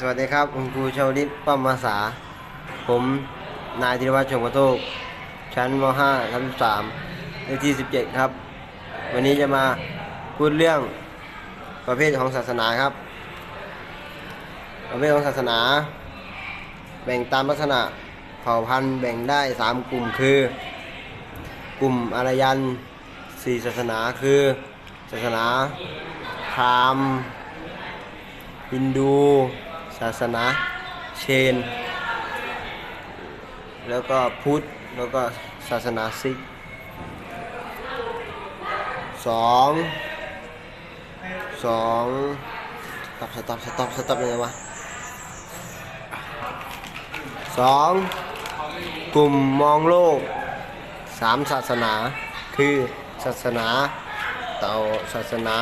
สวัสดีครับคุณครูชาวลิตป้อมมาสา ผมนายธีรวัชชงกระโทกชั้นม .5 ชั้น3เลขที่ 17 ครับ วันนี้จะมาพูดเรื่องประเภทของศาสนาครับ ประเภทของศาสนา แบ่งตามลักษณะเผ่าพันธุ์แบ่งได้ 3 กลุ่มคือ กลุ่มอารยันสี่ศาสนาคือ ศาสนาพราหมณ์ ฮินดู ศาสนาเชน แล้วก็พุทธ แล้วก็ศาสนาซิกสองสองสต็อปสต็อปสต็อปสต็อปยังไงวะสองกลุ่มมองโลกสามศาสนาคือศาสนาเต่าศาสนา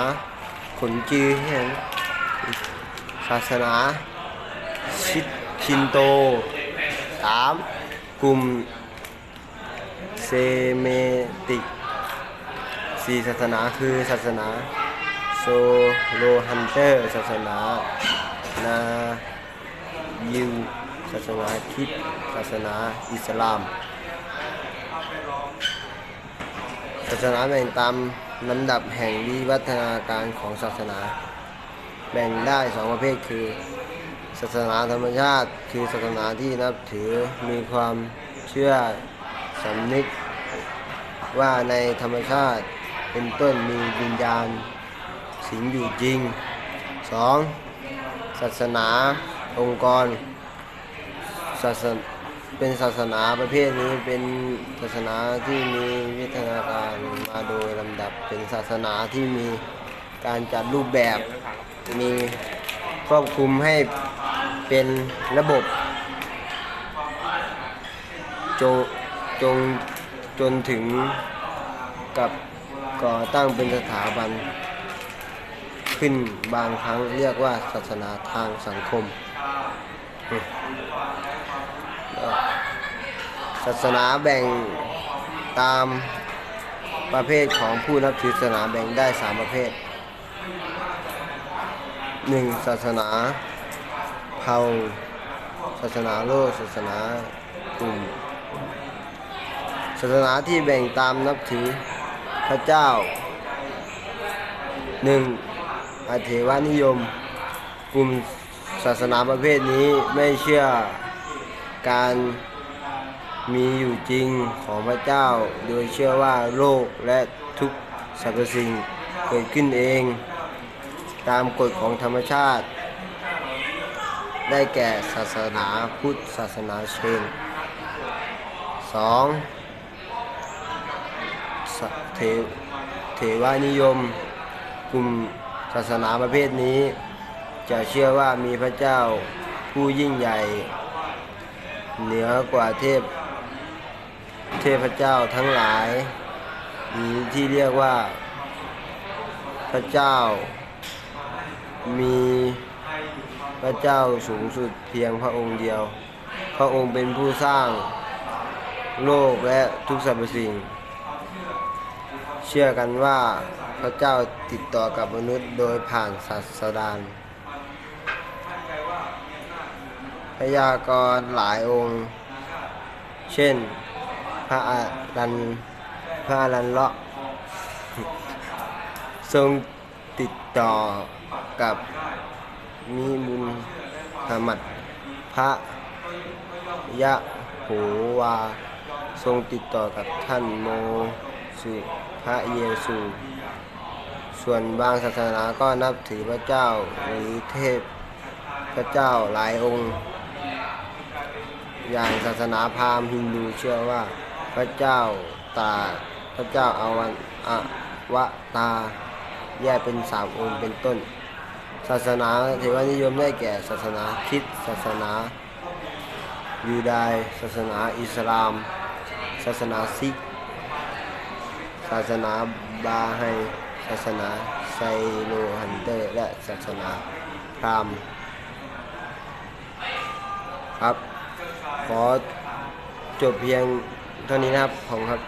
ขนจือเห็น ศาสนา ชิดชินโตสามกลุ่มเซเมติกสี่ศาสนาคือศาสนา โซโลฮันเตอร์ ศาสนา นายิว ศาสนาคิด ศาสนาอิสลาม ศาสนาแบ่งตามลำดับแห่งวิวัฒนาการของศาสนา แบ่งได้สองประเภทคือ ศาสนาธรรมชาติ คือศาสนาที่นับถือมีความเชื่อสำนึก ว่าในธรรมชาติเป็นต้นมีวิญญาณสิงอยู่จริง 2. ศาสนาองค์กรศาสนเป็นศาสนาประเภทนี้เป็นศาสนาที่มีวิทยาการมาโดยลำดับเป็นศาสนาที่มีการจัดรูปแบบ มีควบคุมให้เป็นระบบ จงจงจนถึงกับก่อตั้งเป็นสถาบัน ขึ้นบางครั้งเรียกว่าศาสนาทางสังคม ศาสนาแบ่งตามประเภทของผู้นับถือศาสนาแบ่งได้สามประเภท หนึ่งศาสนาเผ่าศาสนาโลกศาสนากลุ่มศาสนาที่แบ่งตามนับถือพระเจ้าหนึ่งอาเทวานิยม กลุ่มศาสนาประเภทนี้ไม่เชื่อการมีอยู่จริงของพระเจ้า โดยเชื่อว่าโลกและทุกสรรพสิ่งเกิดขึ้นเอง ตามกฎของธรรมชาติ ได้แก่ศาสนาพุทธศาสนาเชน 2. สเทเทวานิยม กลุ่มศาสนาประเภทนี้ จะเชื่อว่ามีพระเจ้าผู้ยิ่งใหญ่ เหนือกว่าเทพ เทพเจ้าทั้งหลายนี้ที่เรียกว่าพระเจ้า มีพระเจ้าสูงสุดเพียงพระองค์เดียว พระองค์เป็นผู้สร้างโลกและทุกสรรพสิ่ง เชื่อกันว่าพระเจ้าติดต่อกับมนุษย์โดยผ่านศาสดานพยากรณ์หลายองค์ เช่น พระอารันพระอารันเลาะทรงติดต่อ กับมีบุญหามัดพระยะโหวา ทรงติดต่อกับท่านโมสุพระเยซู ส่วนบางศาสนาก็นับถือพระเจ้าหรือเทพพระเจ้าหลายองค์ อย่างศาสนาพราหมณ์ฮินดูเชื่อว่าพระเจ้าตาพระเจ้าอาวันอวตารแยกเป็นสามองค์เป็นต้น ศาสนาเทวานิยมได้แก่ ศาสนาคริสต์ศาสนายูดายศาสนาอิสลาม ศาสนาซิก ศาสนาบาไฮศาสนาไซโลฮันเตอร์ และศาสนาพราหมณ์ครับ ขอจบเพียงเท่านี้นะครับผมครับ